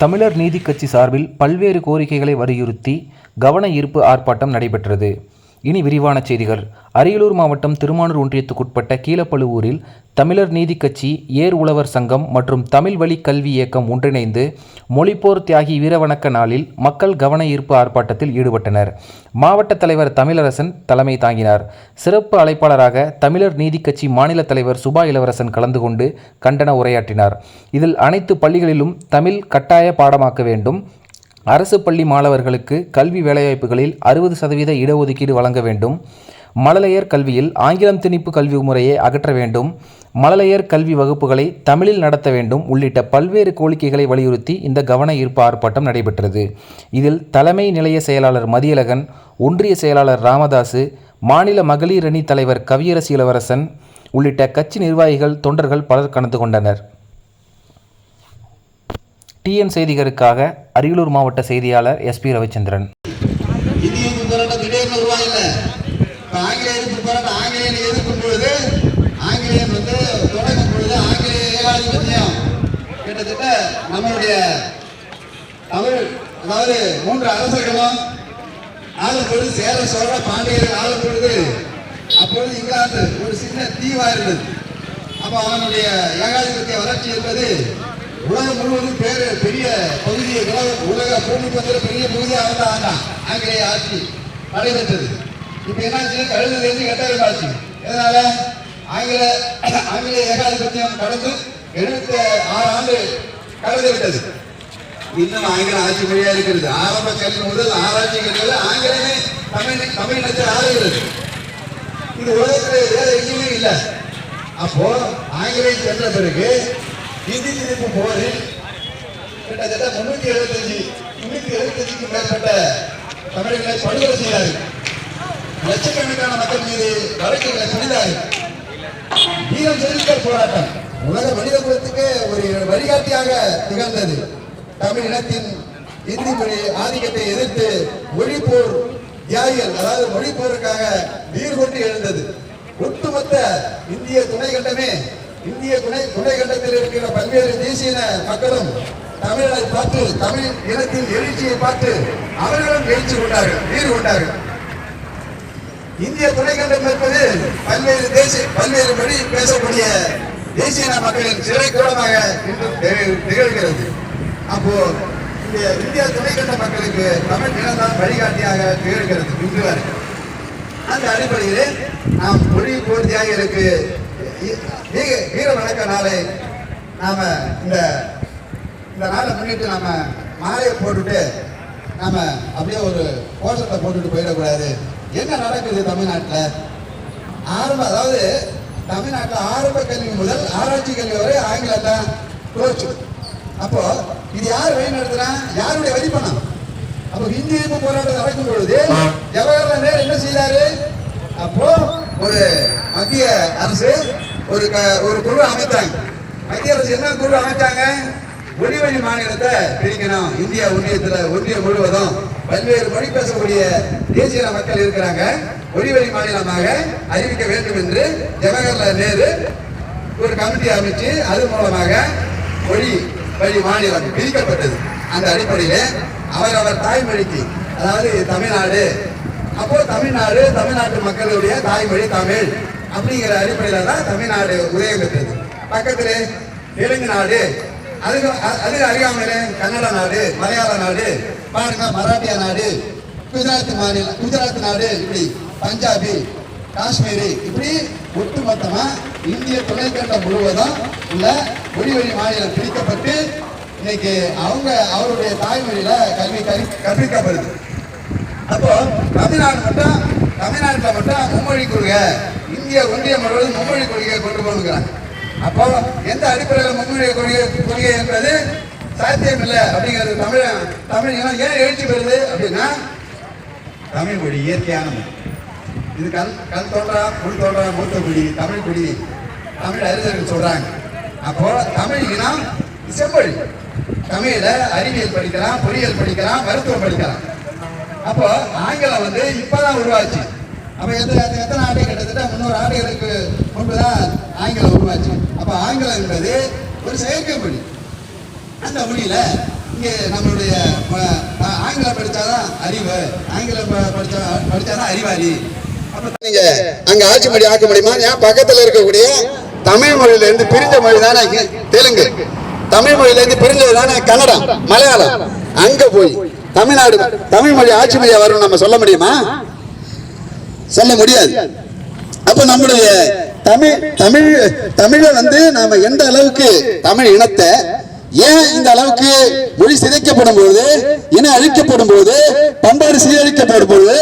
தமிழர் நீதி கட்சி சார்பில் பல்வேறு கோரிக்கைகளை வலியுறுத்தி கவன ஈர்ப்பு ஆர்ப்பாட்டம் நடைபெற்றது. இனி விரிவான செய்திகள். அரியலூர் மாவட்டம் திருமானூர் ஒன்றியத்துக்குட்பட்ட கீழப்பழுவூரில் தமிழர் நீதி கட்சி ஏர் உழவர் சங்கம் மற்றும் தமிழ் வழி கல்வி இயக்கம் ஒன்றிணைந்து மொழிப்போர் தியாகி வீரவணக்க நாளில் மக்கள் கவன ஈர்ப்பு ஆர்ப்பாட்டத்தில் ஈடுபட்டனர். மாவட்ட தலைவர் தமிழரசன் தலைமை தாங்கினார். சிறப்பு அழைப்பாளராக தமிழர் நீதி கட்சி மாநில தலைவர் சுபா இளவரசன் கலந்து கொண்டு கண்டன உரையாற்றினார். இதில் அனைத்து பள்ளிகளிலும் தமிழ் கட்டாய பாடமாக்க வேண்டும். அரசு பள்ளி மாணவர்களுக்கு கல்வி வேலைவாய்ப்புகளில் அறுபது சதவீத இடஒதுக்கீடு வழங்க வேண்டும். மழலையர் கல்வியில் ஆங்கிலம் திணிப்பு கல்வி முறையை அகற்ற வேண்டும். மழலையர் கல்வி வகுப்புகளை தமிழில் நடத்த வேண்டும் உள்ளிட்ட பல்வேறு கோரிக்கைகளை வலியுறுத்தி இந்த கவன ஈர்ப்பு ஆர்ப்பாட்டம் நடைபெற்றது. இதில் தலைமை நிலைய செயலாளர் மதியழகன் ஒன்றிய செயலாளர் ராமதாசு மாநில மகளிர் அணி தலைவர் கவியரசி இளவரசன் உள்ளிட்ட கட்சி நிர்வாகிகள் தொண்டர்கள் பலர் கலந்து கொண்டனர். டிஎன் செய்திகளுக்காக அரியலூர் மாவட்ட செய்தியாளர் எஸ் பி ரவிச்சந்திரன். ஆங்கிலேயருக்கு பொழுது வந்து தொடங்கும் பொழுது ஆங்கிலேய கிட்டத்தட்ட நம்மளுடைய தமிழ் அதாவது மூன்று அரசர்களும் ஆளும் பொழுது சேர சோழ பாண்டியர்கள் ஆளும் பொழுது அப்பொழுது இங்கிலாந்து ஒரு சின்ன தீவா இருந்தது அப்ப அவனுடைய ஏகாதிபத்திய வளர்ச்சி என்பது உலகம் முழுவதும் பேர் பெரிய பகுதியை உலக உலக பூமிக்கு வந்து பெரிய பகுதியாக வந்து ஆண்டான் ஆங்கிலேய ஆட்சி நடைபெற்றது. இப்ப என்னாச்சு கழுது தெரிஞ்சு கட்டாயம் ஆட்சி எதனால? ஆங்கில ஆங்கிலேய ஏகாதிபத்தியம் கடந்து எழுபத்தி ஆறு ஆண்டு கடந்து விட்டது. இன்னும் ஆங்கில ஆட்சி மொழியா இருக்கிறது. ஆரம்ப கல்வி முதல் ஆராய்ச்சி கல்வியில் ஆங்கிலமே தமிழ் தமிழினத்தில் ஆளுகிறது இது உலகத்தில் வேற எங்கேயுமே இல்லை. அப்போ ஆங்கிலேயம் சென்ற பிறகு இந்தி திணிப்பு போரில் கிட்டத்தட்ட முன்னூத்தி எழுபத்தஞ்சு முன்னூத்தி எழுபத்தஞ்சுக்கு மேற்பட்ட தமிழர்களை படுகொலை செய்தார்கள். லட்சக்கணக்கான மக்கள் மீது வழக்குகளை புரிந்தார்கள் வீரம் செலுத்த போராட்டம் உலக மனித குலத்துக்கு ஒரு வழிகாட்டியாக திகழ்ந்தது. தமிழ் இனத்தின் இந்தி மொழி ஆதிக்கத்தை எதிர்த்து மொழிப்போர் தியாகிகள் அதாவது மொழிப்போருக்காக வீர் கொண்டு எழுந்தது. ஒட்டுமொத்த இந்திய துணை கண்டமே இந்திய துணை துணை கண்டத்தில் இருக்கிற பல்வேறு தேசிய மக்களும் தமிழரை பார்த்து தமிழ் இனத்தின் எழுச்சியை பார்த்து அவர்களும் எழுச்சி கொண்டார்கள் வீறு கொண்டார்கள். இந்திய துணைக்கண்டம் என்பது பல்வேறு தேசிய பல்வேறு மொழி பேசக்கூடிய தேசிய மக்களின் சிறை கூடமாக இன்று திகழ்கிறது. அப்போ இந்த இந்திய துணைக்கண்ட மக்களுக்கு தமிழ் இனம்தான் வழிகாட்டியாக திகழ்கிறது இன்று வரை. அந்த அடிப்படையிலே நாம் மொழி போர்த்தியாக இருக்கு வீர- வணக்க நாளை நாம இந்த இந்த நாளை முன்னிட்டு நாம மாலையை போட்டுட்டு நாம அப்படியே ஒரு கோஷத்தை போட்டுட்டு போயிடக்கூடாது. என்ன நடக்குது தமிழ்நாட்டில்? ஆரம்ப அதாவது தமிழ்நாட்டில் ஆரம்ப கல்வி முதல் ஆராய்ச்சி கல்வி வரை ஆங்கிலம் தான் கோச்சு அப்போ இது யார் வழி நடத்துறா யாருடைய வரிப்பணம் அப்போ இந்தி எதிர்ப்பு போராட்டம் நடக்கும் பொழுது ஜவஹர்லால் நேரு என்ன செய்தாரு? அப்போ ஒரு மத்திய அரசு ஒரு க- ஒரு குழு அமைத்தாங்க மத்திய அரசு என்ன குழு அமைச்சாங்க ஒளிவழி மாநிலத்தை பிரிக்கணும். இந்தியா ஒன்றியத்தில் ஒன்றியம் முழுவதும் பல்வேறு மொழி பேசக்கூடிய தேசிய மக்கள் இருக்கிறாங்க. ஒளிவழி மாநிலமாக அறிவிக்க வேண்டும் என்று ஜவஹர்லால் நேரு ஒரு கமிட்டி அமைச்சு அது மூலமாக மொழி வழி மாநிலம் பிரிக்கப்பட்டது. அந்த அடிப்படையில் அவர் அவர் தாய்மொழிக்கு அதாவது தமிழ்நாடு. அப்போ தமிழ்நாடு தமிழ்நாட்டு மக்களுடைய தாய்மொழி தமிழ். அப்படிங்கிற அடிப்படையில தான் தமிழ்நாடு உதயம் பெற்றது. பக்கத்துல தெலுங்கு நாடு அதுக்கு அது அதுக்கு அறியாமையில கன்னட நாடு மலையாள நாடு பாருங்க மராட்டிய நாடு குஜராத் மாநில குஜராத் நாடு இப்படி பஞ்சாபி காஷ்மீரி இப்படி ஒட்டுமொத்தமா இந்திய துணைக்கண்டம் முழுவதும் உள்ள மொழி வழி மாநிலம் பிரிக்கப்பட்டு இன்னைக்கு அவங்க அவருடைய தாய்மொழியில கல்வி கறி- கற்பிக்கப்படுது. அப்போ தமிழ்நாடு மட்டும் தமிழ்நாட்டில் மட்டும் மும்மொழி கொள்கை. இந்திய ஒன்றிய முழுவதும் மும்மொழி கொள்கையை கொண்டு போகிறாங்க அப்போ எந்த அடிப்படையில் மும்மொழி கொள்கை கொள்கை என்பது சாத்தியம் இல்லை அப்படிங்கிறது தமிழ தமிழ் ஏன் எழுச்சி பெறுது அப்படின்னா தமிழ் மொழி இயற்கையான மொழி. இது கல் கல் தோன்றா முள் தோன்றா மூத்த மொழி தமிழ் மொழி தமிழ் அறிஞர்கள் சொல்றாங்க. அப்போ தமிழ் இனம் செம்மொழி தமிழில் அறிவியல் படிக்கலாம் பொறியியல் படிக்கலாம் மருத்துவம் படிக்கலாம். அப்போ ஆங்கிலம் வந்து இப்பதான் உருவாச்சு. அப்ப எத்தனை எத்தனை- ஆண்டு கிட்டத்தட்ட? முந்நூறு ஆண்டுகளுக்கு முன்புதான் ஆங்கிலம் உருவாச்சு. அப்ப ஆங்கிலம் என்பது ஒரு செயற்கை மொழி. அந்த மொழியில இங்கே நம்மளுடைய ஆங்கிலம் படித்தாதான் அறிவு. ஆங்கிலம் படித்தா படிச்சா படிச்சாதான் அறிவாளி. அப்ப நீங்க அங்க ஆட்சி மொழி ஆக்க முடியுமா? ஏன் பக்கத்துல இருக்கக்கூடிய தமிழ் மொழியில இருந்து பிரிஞ்ச மொழி தானே தெலுங்கு? தமிழ் மொழியில இருந்து பிரிஞ்சது தானே கன்னடம் மலையாளம். அங்க போய் தமிழ்நாடு தமிழ் மொழி ஆட்சி மொழியா வரும் நம்ம சொல்ல முடியுமா? சொல்ல முடியாது. அப்ப நம்முடைய தமிழ் தமிழ் தமிழை வந்து நாம எந்த அளவுக்கு தமிழ் இனத்தை ஏன் இந்த அளவுக்கு மொழி சிதைக்கப்படும் போது இனம் அழிக்கப்படும் போது பண்பாடு சீரழிக்கப்படும் போது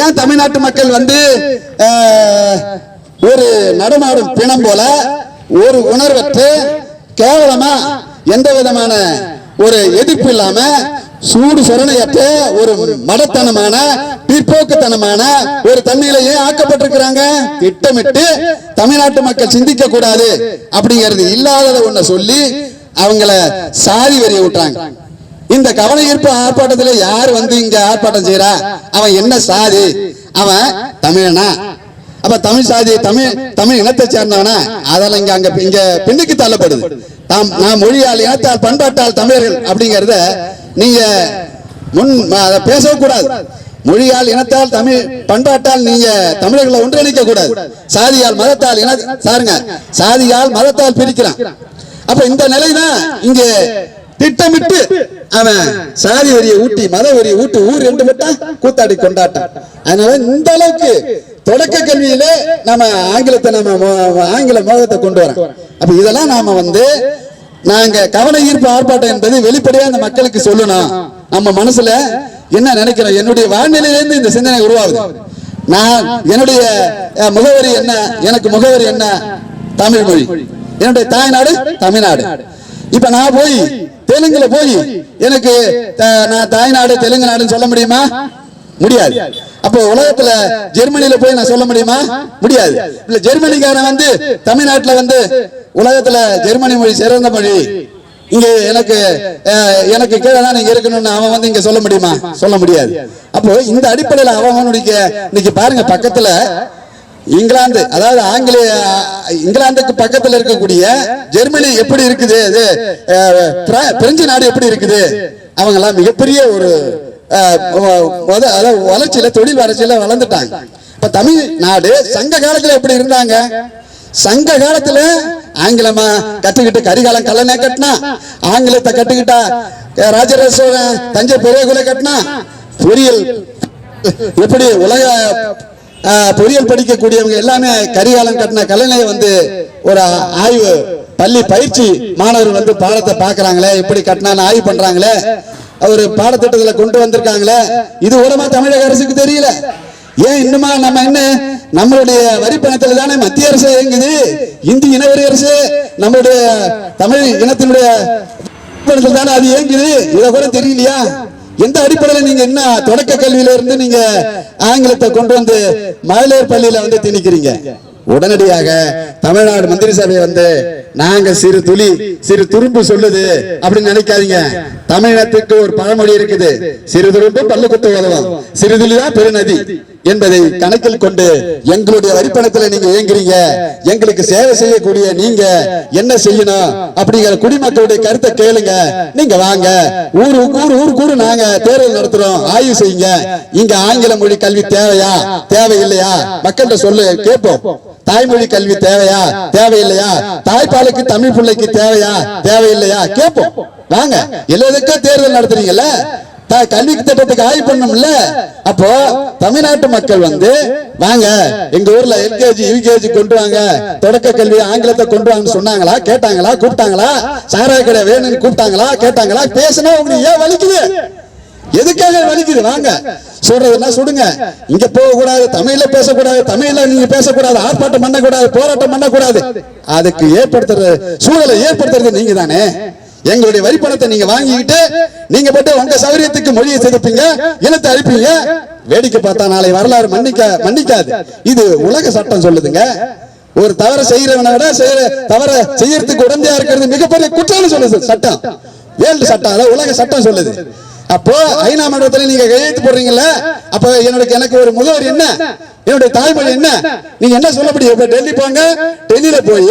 ஏன் தமிழ்நாட்டு மக்கள் வந்து ஆஹ், ஒரு நடமாடும் பிணம் போல ஒரு உணர்வற்று கேவலமா எந்த விதமான ஒரு எதிர்ப்பு இல்லாம சூடு சொரணையற்ற ஒரு மடத்தனமான பிற்போக்குத்தனமான ஒரு தன்மையிலேயே ஆக்கப்பட்டிருக்கிறாங்க? திட்டமிட்டு தமிழ்நாட்டு மக்கள் சிந்திக்க கூடாது அப்படிங்கிறது இல்லாதத ஒண்ண சொல்லி அவங்கள சாதி வரிய விட்டாங்க இந்த கவன ஈர்ப்பு ஆர்ப்பாட்டத்துல யார் வந்து இங்க ஆர்ப்பாட்டம் செய்யறா அவன் என்ன சாதி? அவன் தமிழனா? அப்ப தமிழ் சாதி தமிழ் தமிழ் இனத்தை சேர்ந்தவனா? அதெல்லாம் இங்க அங்க இங்க பின்னுக்கு தள்ளப்படுது. தாம் நான் மொழியால் இனத்தால் பண்பாட்டால் தமிழர்கள் அப்படிங்கறத நீங்க முன் பேசவே கூடாது. மொழியால் இனத்தால் தமிழ் பண்பாட்டால் நீங்க தமிழர்களை ஒன்றிணைக்க கூடாது சாதியால் மதத்தால் இன சாருங்க சாதியால் மதத்தால் பிரிக்கிறான். அப்ப இந்த நிலைதான் இங்க திட்டமிட்டு அவன் சாதி வரியை ஊட்டி மத வரியை ஊட்டி ஊர் ரெண்டு விட்டா கூத்தாடி கொண்டாட்டான் அதனால இந்த அளவுக்கு தொடக்க கல்வியில நம்ம ஆங்கிலத்தை நம்ம ஆங்கில மோகத்தை கொண்டு வரோம். அப்ப இதெல்லாம் நாம வந்து நாங்க கவன ஈர்ப்பு ஆர்ப்பாட்டம் என்பது வெளிப்படையா அந்த மக்களுக்கு சொல்லணும். நம்ம மனசுல என்ன நினைக்கிறோம்? என்னுடைய வாழ்நிலையிலிருந்து இந்த சிந்தனை உருவாகுது. நான் என்னுடைய முகவரி என்ன? எனக்கு முகவரி என்ன? தமிழ் மொழி. என்னுடைய தாய்நாடு தமிழ்நாடு. இப்ப நான் போய் தெலுங்குல போய் எனக்கு நான் தாய்நாடு தெலுங்கு நாடுன்னு சொல்ல முடியுமா? முடியாது. அப்போ உலகத்துல ஜெர்மனில போய் நான் சொல்ல முடியுமா? முடியாது. இல்ல ஜெர்மனிக்காரன் வந்து தமிழ்நாட்டுல வந்து உலகத்துல ஜெர்மனி மொழி சிறந்த மொழி. இங்க எனக்கு எனக்கு கீழே தான் நீங்க இருக்கணும்னு அவன் வந்து இங்க சொல்ல முடியுமா? சொல்ல முடியாது. அப்போ இந்த அடிப்படையில அவன் அவனுடைய இன்னைக்கு பாருங்க பக்கத்துல இங்கிலாந்து அதாவது ஆங்கிலேய இங்கிலாந்துக்கு பக்கத்துல இருக்கக்கூடிய ஜெர்மனி எப்படி இருக்குது? இது பிரெஞ்சு நாடு எப்படி இருக்குது? அவங்க எல்லாம் மிகப்பெரிய ஒரு அதாவது வளர்ச்சியில தொழில் வளர்ச்சியில வளர்ந்துட்டாங்க. இப்ப தமிழ்நாடு சங்க காலத்துல எப்படி இருந்தாங்க? சங்க காலத்துல ஆங்கிலமா கத்துக்கிட்டு கரிகாலம் கல்லணை கட்டினா ஆங்கிலத்தை கட்டுக்கிட்டா அஹ், ராஜராஜ தஞ்சை பெரிய குலை கட்டினா பொறியியல் எப்படி உலக பொறியியல் படிக்கக்கூடியவங்க எல்லாமே கரிகாலம் கட்டின கல்லணையை வந்து ஒரு ஆய்வு பள்ளி பயிற்சி மாணவர் வந்து பாடத்தை பார்க்குறாங்களே எப்படி கட்டினான்னு ஆய்வு பண்றாங்களே ஒரு பாடத்திட்டத்தில் கொண்டு வந்திருக்காங்களே இது கூடமா தமிழக அரசுக்கு தெரியல. ஏன் இன்னுமா நம்ம என்ன நம்மளுடைய வரி பணத்தில் தானே மத்திய அரசு இயங்குது? இந்தி இனவெறி அரசு நம்மளுடைய தமிழ் இனத்தினுடைய பணத்தில் தானே அது இயங்குது? இதை கூட தெரியலையா? எந்த அடிப்படையில நீங்க என்ன தொடக்க கல்வியில இருந்து நீங்க ஆங்கிலத்தை கொண்டு வந்து மகளிர் பள்ளியில வந்து திணிக்கிறீங்க? உடனடியாக தமிழ்நாடு மந்திரி சபை வந்து நாங்க சிறு துளி சிறு துரும்பு சொல்லுது அப்படின்னு நினைக்காதீங்க. தமிழகத்துக்கு ஒரு பழமொழி இருக்குது. சிறு துரும்பு பல்லு குத்து உதவும். சிறு துளிதான் பெருநதி என்பதை கணக்கில் கொண்டு எங்களுடைய வரிப்பணத்துல நீங்க இயங்குறீங்க. எங்களுக்கு சேவை செய்யக்கூடிய நீங்க என்ன செய்யணும் அப்படிங்கிற குடிமக்களுடைய கருத்தை கேளுங்க. நீங்க வாங்க. ஊர் ஊர் ஊர் கூறு நாங்க தேர்தல் நடத்துறோம். ஆய்வு செய்யுங்க. இங்க ஆங்கில மொழி கல்வி தேவையா? தேவையில்லையா? மக்கள்கிட்ட சொல்லு கேட்போம். தாய்மொழி கல்வி தேவையா? தேவையில்லையா? தாய்ப்பாலுக்கு தமிழ் பிள்ளைக்கு தேவையா? தேவையில்லையா? கேட்போம். வாங்க. எல்லாத்துக்கும் தேர்தல் நடத்துறீங்கல்ல? கல்வி திட்டத்துக்கு ஆய்வு பண்ணும்ல அப்போ தமிழ்நாட்டு மக்கள் வந்து வாங்க எங்க ஊர்ல எல்கேஜி யூகேஜி கொண்டு வாங்க. தொடக்க கல்வி ஆங்கிலத்தை கொண்டு வாங்க சொன்னாங்களா? கேட்டாங்களா? கூப்பிட்டாங்களா? சாராய கடை வேணும்னு கூப்பிட்டாங்களா? கேட்டாங்களா? பேசினா உங்களுக்கு ஏன் வலிக்குது? எதுக்காக வலிக்குது? வாங்க. சொல்றதெல்லாம் சுடுங்க. இங்க போக கூடாது தமிழ்ல பேசக்கூடாது தமிழ்ல நீங்க பேசக்கூடாது ஆர்ப்பாட்டம் பண்ணக்கூடாது போராட்டம் பண்ணக்கூடாது. அதுக்கு ஏற்படுத்துற சூழலை ஏற்படுத்துறது நீங்க தானே எங்களுடைய வரி பணத்தை நீங்க வாங்கிக்கிட்டு நீங்க போட்டு உங்க சௌரியத்துக்கு மொழியை செதுப்பீங்க இனத்தை அழிப்பீங்க. வேடிக்கை பார்த்தா நாளை வரலாறு மன்னிக்க மன்னிக்காது. இது உலக சட்டம் சொல்லுதுங்க. ஒரு தவற செய்யறவனை விட செய்யற தவற செய்யறதுக்கு உடந்தையா இருக்கிறது மிகப்பெரிய குற்றம்னு சொல்லுது சட்டம். வேல்டு சட்டம் அதாவது உலக சட்டம் சொல்லுது. அப்போ ஐநா மன்றத்தில் நீங்க கையெழுத்து போடுறீங்கல்ல? அப்ப என்னுடைய எனக்கு ஒரு முகவர் என்ன? என்னுடைய தாய்மொழி என்ன? நீங்க என்ன சொல்ல முடியும் இப்ப டெல்லி போங்க. டெல்லியில போய்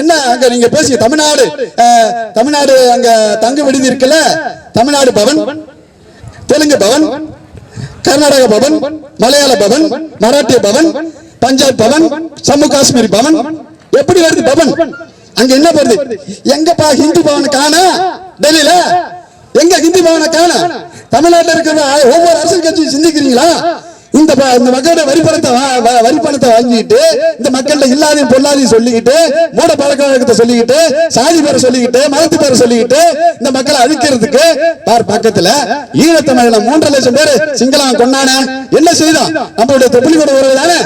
என்ன அங்க நீங்க பேசி தமிழ்நாடு தமிழ்நாடு அங்க தங்கு விடுதி இருக்குல்ல? தமிழ்நாடு பவன் தெலுங்கு பவன் கர்நாடக பவன் மலையாள பவன் மராட்டிய பவன் பஞ்சாப் பவன் ஜம்மு காஷ்மீர் பவன். எப்படி வருது பவன்? அங்க என்ன வருது எங்கப்பா ஹிந்து பவன் காண? டெல்லியில? எங்க ஹிந்தி பவனை காண? தமிழ்நாட்டில் இருக்கிற ஒவ்வொரு அரசியல் கட்சியும் சிந்திக்கிறீங்களா? இந்த இந்த மக்களோட வரி பணத்தை வா- வரி பணத்தை வாங்கிட்டு இந்த மக்கள்கிட்ட இல்லாதையும் பொல்லாதையும் சொல்லிக்கிட்டு மூட பழக்க வழக்கத்தை சொல்லிக்கிட்டு சாதி பேரை சொல்லிக்கிட்டு மதத்து பேரை சொல்லிக்கிட்டு இந்த மக்களை அழிக்கிறதுக்கு பார் பக்கத்துல ஈழத்தமிழ மூன்றரை லட்சம் பேர் சிங்களம் கொண்டானே என்ன செய்தான் நம்மளுடைய தொப்புளி கூட உறவு தானே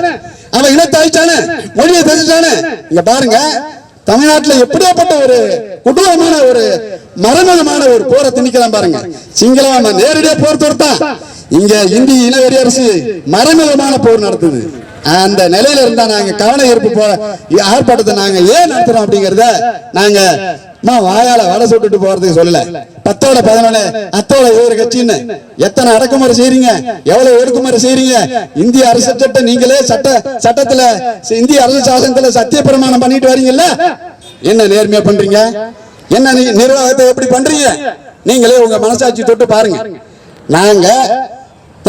அவன் இனத்தை அழிச்சானே மொழியை தெரிஞ்சானே இங்க பாருங்க தமிழ்நாட்டுல எப்படியாப்பட்ட ஒரு கொடூரமான ஒரு மரணமான ஒரு போரை திணிக்கலாம் பாருங்க. சிங்களம் நேரடியா போர் தொடுத்தான் இங்க இந்திய இனவெறி அரசு மரணமான போர் நடத்துது. அந்த நிலையில இருந்தா நாங்க கவன ஈர்ப்பு போ ஆர்ப்பாட்டத்தை நாங்க ஏன் நடத்துறோம் அப்படிங்கறத நாங்க வாயால வடை சுட்டுட்டு போறதுக்கு சொல்லல. பத்தோட பதினொன்னு அத்தோட ஒரு கட்சின்னு. எத்தனை அடக்குமுறை செய்றீங்க? எவ்வளவு ஒடுக்குமுறை செய்றீங்க? இந்திய அரசு சட்டத்தை நீங்களே சட்ட சட்டத்துல இந்திய அரசு சாசனத்துல சத்திய பிரமாணம் பண்ணிட்டு வரீங்கல்ல? என்ன நேர்மையா பண்றீங்க? என்ன நீ- நிர்வாகத்தை எப்படி பண்றீங்க? நீங்களே உங்க மனசாட்சி தொட்டு பாருங்க. நாங்க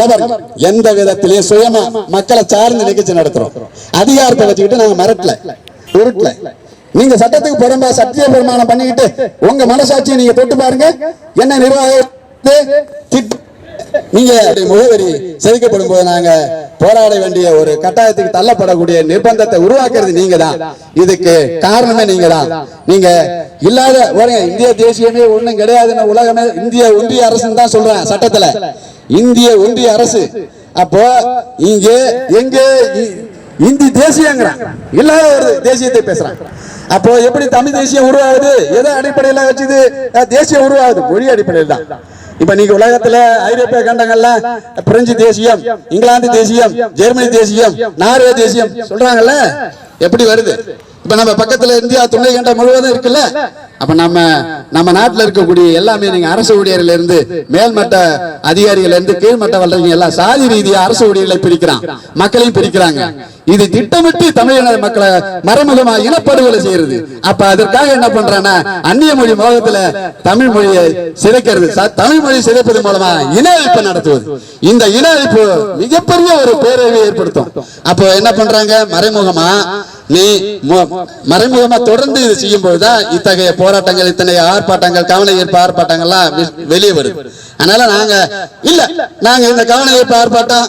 தவறு எந்த விதத்திலேயே சுயமா மக்களை சார்ந்து நிகழ்ச்சி நடத்துறோம். அதிகாரத்தை வச்சுக்கிட்டு நாங்க மிரட்டல உருட்டல. நீங்க சட்டத்துக்கு புறம்பா சத்திய பிரமாணம் பண்ணிக்கிட்டு உங்க மனசாட்சியை நீங்க தொட்டு பாருங்க. என்ன நிர்வாகத்தை நீங்க முகவரி செதுக்கப்படும் போது நாங்க போராட வேண்டிய ஒரு கட்டாயத்துக்கு தள்ளப்படக்கூடிய நிர்பந்தத்தை உருவாக்குறது நீங்க தான். இதுக்கு காரணமே நீங்க தான். நீங்க இல்லாத இந்திய தேசியமே ஒண்ணும் கிடையாதுன்னு உலகமே இந்திய ஒன்றிய அரசு தான் சொல்றேன் சட்டத்துல. இந்திய ஒன்றிய அரசு. அப்போ இங்க எங்க இந்தி தேசியங்கிறான். இல்லாத ஒரு தேசியத்தை பேசுறான். அப்போ எப்படி தமிழ் தேசியம் உருவாகுது? எதை அடிப்படையில வச்சுது? தேசியம் உருவாகுது. மொழி அடிப்படையில் தான். இப்ப நீங்க உலகத்துல ஐரோப்பிய கண்டங்கள்ல பிரெஞ்சு தேசியம் இங்கிலாந்து தேசியம் ஜெர்மனி தேசியம் நார்வே தேசியம் சொல்றாங்கல்ல? எப்படி வருது? இப்ப நம்ம பக்கத்துல இந்தியா துணை கண்டம் முழுவதும் இருக்குல்ல? அப்ப நம்ம நம்ம நாட்டுல இருக்கக்கூடிய எல்லாமே நீங்க அரசு ஊழியர்ல இருந்து மேல்மட்ட அதிகாரிகள் இருந்து கீழ்மட்ட வல்றவங்க எல்லாம் சாதி ரீதியா அரசு ஊழியர்களை பிரிக்கிறான். மக்களையும் பிரிக்கிறாங்க. இது திட்டமிட்டு தமிழின மக்களை மறைமுகமா இனப்படுகொலை செய்யறது. அப்ப அதற்காக என்ன பண்றானா அந்நிய மொழி மோகத்துல தமிழ் மொழியை சிதைக்கிறது. தமிழ் மொழி சிதைப்பது மூலமா இன அழிப்பு நடத்துவது. இந்த இன அழிப்பு மிகப்பெரிய ஒரு பேரழிவை ஏற்படுத்தும். அப்போ என்ன பண்றாங்க? மறைமுகமா நீ மு- மறைமுகமா தொடர்ந்து இது செய்யும் பொழுதுதான் இத்தகைய போராட்டங்கள் இத்தனை ஆர்ப்பாட்டங்கள் கவன ஈர்ப்பு ஆர்ப்பாட்டங்கள்லாம் வெளியே வருது. அதனால நாங்க இல்ல நாங்க இந்த கவன ஈர்ப்பு ஆர்ப்பாட்டம்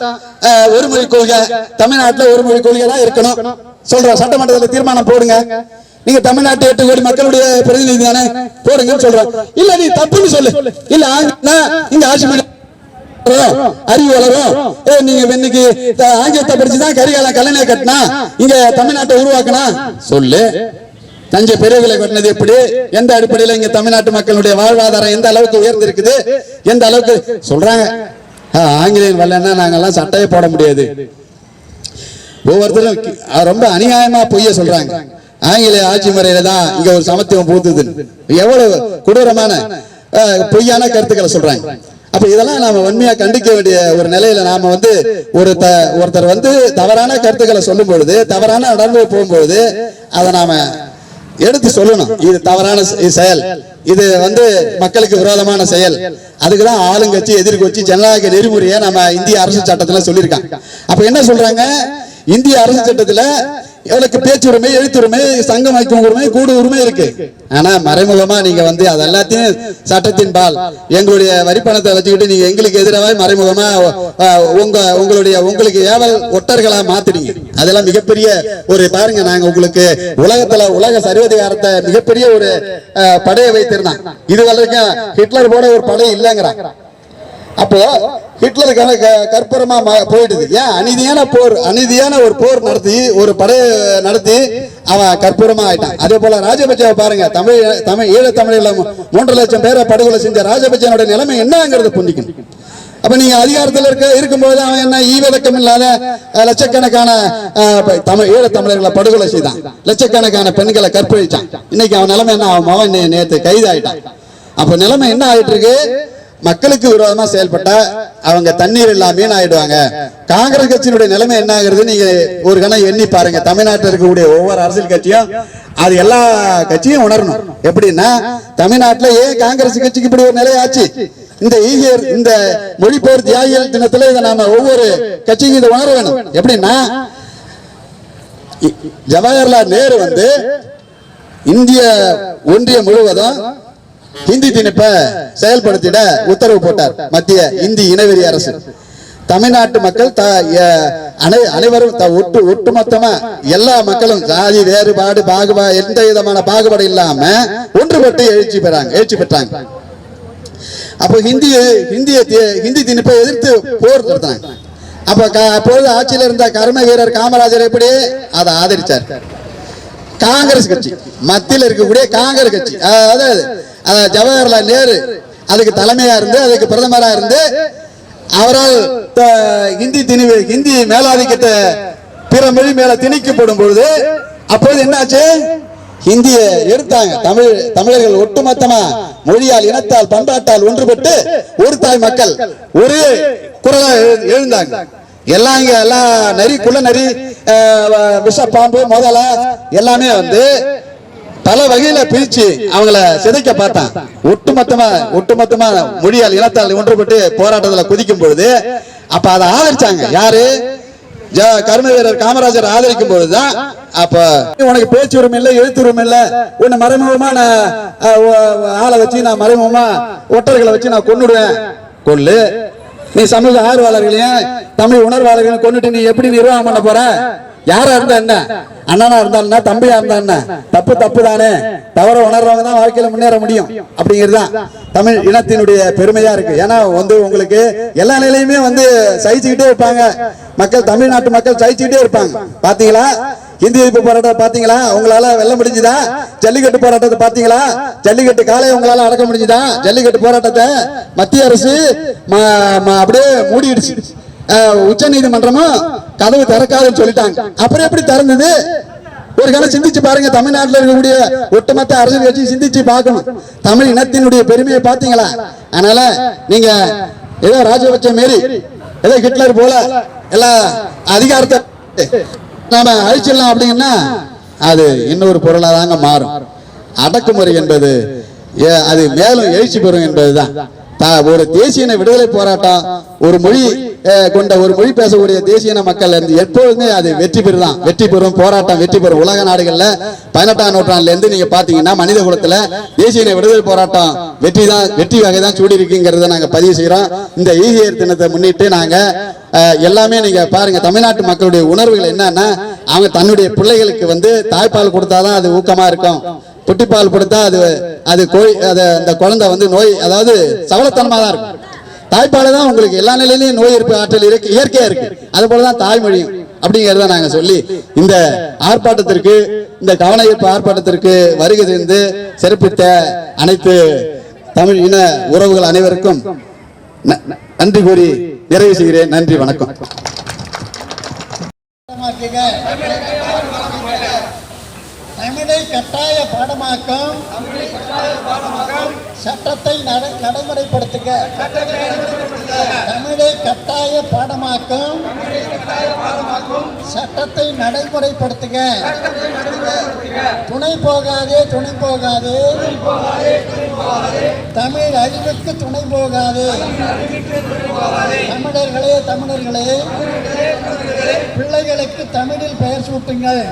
ஒரு மொழி கொள்கை தமிழ்நாட்டுல ஒரு மொழி கொள்கை தான் இருக்கணும். சொல்றோம் சட்டமன்றத்துல தீர்மானம் போடுங்க. நீங்க தமிழ்நாட்டு எட்டு கோடி மக்களுடைய பிரதிநிதி தானே? போடுங்கன்னு சொல்றோம். இல்ல நீ தப்புன்னு சொல்லு. இல்ல ஆங்கிலம்னா இங்க ஆட்சி பண்ணி அறிவு வளரும் ஏ, நீங்க இன்னைக்கு ஆங்கிலத்தை படிச்சுதான் கரிகாலம் கல்லணை கட்டினா இங்க தமிழ்நாட்டை உருவாக்கினா? சொல்லு. தஞ்சை பெரிய கட்டினது எப்படி? எந்த அடிப்படையில இங்க தமிழ்நாட்டு மக்களுடைய வாழ்வாதாரம் எந்த அளவுக்கு உயர்ந்து இருக்குது எந்த அளவுக்கு? சொல்றாங்க. ஆ, ஆங்கிலேயன் வரலன்னா நாங்கெல்லாம் சட்டையே போட முடியாது. ஒவ்வொருத்தரும் ரொம்ப அநியாயமா பொய்ய சொல்றாங்க. ஆங்கிலேய ஆட்சி முறையில தான் இங்க ஒரு சமத்துவம் பூத்துது எவ்வளவு கொடூரமான அஹ், பொய்யான கருத்துக்களை சொல்றாங்க. அப்ப இதெல்லாம் நாம உண்மையா கண்டிக்க வேண்டிய ஒரு நிலையில நாம வந்து ஒரு ஒருத்தர் வந்து தவறான கருத்துக்களை சொல்லும் பொழுது தவறான நடந்து போகும்பொழுது அதை நாம எடுத்து சொல்லணும். இது தவறான செயல். இது வந்து மக்களுக்கு விரோதமான செயல். அதுக்குதான் ஆளுங்கட்சி எதிர்கட்சி ஜனநாயக நெறிமுறையை நம்ம இந்திய அரசு சட்டத்துல சொல்லியிருக்காங்க. அப்ப என்ன சொல்றாங்க? இந்திய அரசு சட்டத்துல எவ்வளவுக்கு பேச்சுரிமை எழுத்துரிமை சங்கம் வைக்கும் உரிமை கூடு உரிமை இருக்கு. ஆனா மறைமுகமா நீங்க வந்து அது எல்லாத்தையும் சட்டத்தின் பால். எங்களுடைய வரிப்பணத்தை வச்சுக்கிட்டு நீங்க எங்களுக்கு எதிராக மறைமுகமா உங்க உங்களுடைய உங்களுக்கு ஏவல் ஒட்டர்களா மாத்துறீங்க அதெல்லாம் மிகப்பெரிய ஒரு பாருங்க நாங்க உங்களுக்கு உலகத்துல உலக சர்வதிகாரத்தை மிகப்பெரிய ஒரு அஹ், படையை வைத்திருந்தான். இது வரைக்கும் ஹிட்லர் போல ஒரு படை இல்லைங்கிறான். அப்போ ஹிட்லருக்கான க- கற்பூரமா போயிடுது. ஏன்? அநீதியான போர் அநீதியான ஒரு போர் நடத்தி ஒரு படையை நடத்தி அவன் கற்பூரமா ஆயிட்டான். அதே போல ராஜபட்சாவை பாருங்க. தமிழ் தமிழ் ஈழ தமிழில் மூன்று லட்சம் பேரை படுகொலை செஞ்ச ராஜபட்சனுடைய நிலைமை என்னங்கிறத புரிஞ்சுக்கணும். அப்ப நீங்க அதிகாரத்தில் இருக்க இருக்கும்போது அவன் என்ன ஈவதக்கம் இல்லாத லட்சக்கணக்கான தமிழ் ஈழ தமிழர்களை படுகொலை செய்தான். லட்சக்கணக்கான பெண்களை கற்பழிச்சான். இன்னைக்கு அவன் நிலைமை என்ன? அவன் மகன் நே- நேத்து அப்ப நிலைமை என்ன ஆயிட்டு இருக்கு? மக்களுக்கு விரோதமா செயல்பட்டா அவங்க தண்ணீர் இல்லாம மீன் ஆயிடுவாங்க காங்கிரஸ் கட்சியினுடைய நிலைமை என்ன ஆகுறது நீங்க ஒரு கணம் எண்ணி பாருங்க. தமிழ்நாட்டில் இருக்கக்கூடிய ஒவ்வொரு அரசியல் கட்சியும் அது எல்லா கட்சியும் உணரணும். எப்படின்னா தமிழ்நாட்டில் ஏன் காங்கிரஸ் கட்சிக்கு இப்படி ஒரு நிலை ஆச்சு இந்த ஈகியர் இந்த மொழிபெயர் தியாகிகள் தினத்துல இதை நாம ஒவ்வொரு கட்சிக்கும் இதை உணர வேணும். எப்படின்னா ஜவஹர்லால் நேரு வந்து இந்திய ஒன்றியம் முழுவதும் ஹிந்தி திணிப்பை செயல்படுத்திட உத்தரவு போட்டார் மத்திய இந்தி இனவெறி அரசு. தமிழ்நாட்டு மக்கள் த அனை- அனைவரும் த- ஒட்டு ஒட்டுமொத்தமா எல்லா மக்களும் ஜாதி வேறுபாடு பாகுபா எந்த விதமான பாகுபாடு இல்லாம ஒன்றுபட்டு எழுச்சி பெறாங்க எழுச்சி பெற்றாங்க. அப்போ ஹிந்தி ஹிந்திய ஹிந்தி திணிப்பை எதிர்த்து போர் நடத்தினாங்க அப்ப அப்பொழுது ஆட்சியில் இருந்த கர்ம வீரர் காமராஜர் எப்படி? அதை ஆதரிச்சார். காங்கிரஸ் கட்சி. மத்தியில் இருக்கக்கூடிய காங்கிரஸ் கட்சி. அதாவது ஜவஹர்லால் நேரு அதுக்கு தலைமையா இருந்து அதுக்கு பிரதமரா இருந்து அவரால் ஹிந்தி திணிவு ஹிந்தி மேலாதிக்கத்தை பிற மொழி மேல திணிக்கப்படும் பொழுது அப்போது என்னாச்சு? ஹிந்திய எடுத்தாங்க. தமிழ் தமிழர்கள் ஒட்டுமொத்தமா மொழியால் இனத்தால் பண்பாட்டால் ஒன்றுபட்டு ஒரு தாய் மக்கள் ஒரே குரலா எழு- எழுந்தாங்க. எல்லாம் இங்க எல்லாம் நரி குள்ள நரி விஷ பாம்பு முதல எல்லாமே வந்து பல வகையில பிரிச்சு அவங்கள சிதைக்க பார்த்தான். ஒட்டுமொத்தமா ஒட்டுமொத்தமா மொழியால் இனத்தால் ஒன்றுபட்டு போராட்டத்துல குதிக்கும் பொழுது அப்ப அதை ஆதரிச்சாங்க. யாரு? ஜ- கர்ம வீரர் காமராஜர் ஆதரிக்கும் பொழுதுதான் அப்ப உனக்கு பேச்சு உரிமை இல்லை எழுத்து உரிமை இல்ல உன்னை மறைமுகமா நான் ஆளை வச்சு நான் மறைமுகமா ஒட்டர்களை வச்சு நான் கொன்னுடுவேன். கொள்ளு நீ சமூக ஆர்வலர்களையும் தமிழ் உணர்வாளர்களையும் கொண்டுட்டு நீ எப்படி நிர்வாகம் பண்ண போற? யாரா இருந்தா என்ன? அண்ணனா இருந்தா என்ன? தம்பியா இருந்தா என்ன? தப்பு தப்பு தானே தவற உணர்றவங்க தான் வாழ்க்கையில முன்னேற முடியும். அப்படிங்கிறது தான். தமிழ் இனத்தினுடைய பெருமையா இருக்கு. ஏன்னா வந்து உங்களுக்கு எல்லா நிலையுமே வந்து சகிச்சுக்கிட்டே இருப்பாங்க. மக்கள் தமிழ்நாட்டு மக்கள் சகிச்சுக்கிட்டே இருப்பாங்க. பாத்தீங்களா? இந்தி எதிர்ப்பு போராட்டத்தை பாத்தீங்களா உங்களால வெல்ல முடிஞ்சுதா? ஜல்லிக்கட்டு போராட்டத்தை பாத்தீங்களா ஜல்லிக்கட்டு காலை உங்களால அடக்க முடிஞ்சுதா? ஜல்லிக்கட்டு போராட்டத்தை மத்திய அரசு அப்படியே மூடிடுச்சு. உச்ச நீதிமன்றமும் கதவு திறக்காதுன்னு சொல்லிட்டாங்க. அப்புறம் எப்படி திறந்தது? ஒரு கணம் சிந்திச்சு பாருங்க தமிழ்நாட்டில் இருக்கக்கூடிய ஒட்டுமொத்த அரசியல் கட்சி சிந்திச்சு பார்க்கணும். தமிழ் இனத்தினுடைய பெருமையை பார்த்தீங்களா? அதனால நீங்க ஏதோ ராஜபட்சம் மாரி ஏதோ ஹிட்லர் போல எல்லா அதிகாரத்தை நாம அழிச்சிடலாம் அப்படிங்கன்னா அது இன்னொரு பொருளாக தாங்க மாறும். அடக்குமுறை என்பது ஏ- அது மேலும் எழுச்சி பெறும் என்பதுதான். ஒரு தேசிய விடுதலை போராட்டம் ஒரு மொழி கொண்ட ஒரு மொழி பேசக்கூடிய தேசிய மக்கள் இருந்து எப்பொழுதுமே அது வெற்றி பெறுதான். வெற்றி பெறும் போராட்டம் வெற்றி பெறும் உலக நாடுகள்ல பதினெட்டாம் நூற்றாண்டுல இருந்து நீங்க பாத்தீங்கன்னா மனித குலத்துல தேசிய விடுதலை போராட்டம் வெற்றி தான் வெற்றி வகை தான் சூடி இருக்குங்கிறத நாங்க பதிவு செய்யறோம் இந்த ஈசியர் தினத்தை முன்னிட்டு நாங்க எல்லாமே நீங்க பாருங்க தமிழ்நாட்டு மக்களுடைய உணர்வுகள் என்னன்னா அவங்க தன்னுடைய பிள்ளைகளுக்கு வந்து தாய்ப்பால் கொடுத்தாதான் அது ஊக்கமா இருக்கும். புட்டிப்பால் கொடுத்தா அது அது கோழி அது அந்த குழந்தை வந்து நோய் அதாவது சவலத்தனமா தான் இருக்கும். தாய்ப்பால் தான் உங்களுக்கு எல்லா நிலையிலையும் நோய் இருப்பு ஆற்றல் இருக்கு இயற்கையா இருக்கு. அது போலதான் தாய்மொழியும் அப்படிங்கிறத நாங்க சொல்லி இந்த ஆர்ப்பாட்டத்திற்கு இந்த கவன ஈர்ப்பு ஆர்ப்பாட்டத்திற்கு வருகை தந்து சிறப்பித்த அனைத்து தமிழ் இன உறவுகள் அனைவருக்கும் ந- நன்றி கூறி நிறைவு செய்கிறேன். நன்றி வணக்கம். தமிழை கட்டாய பாடமாக்கம். சட்டத்தை நடைமுறைப்படுத்துக. தமிழை கட்டாய பாடமாக்கும். சட்டத்தை நடைமுறைப்படுத்துக. துணை போகாதே துணை போகாதே. தமிழ் அறிவுக்கு துணை போகாதே. தமிழர்களே தமிழர்களே. பிள்ளைகளுக்கு தமிழில் பெயர் சூட்டுங்கள்.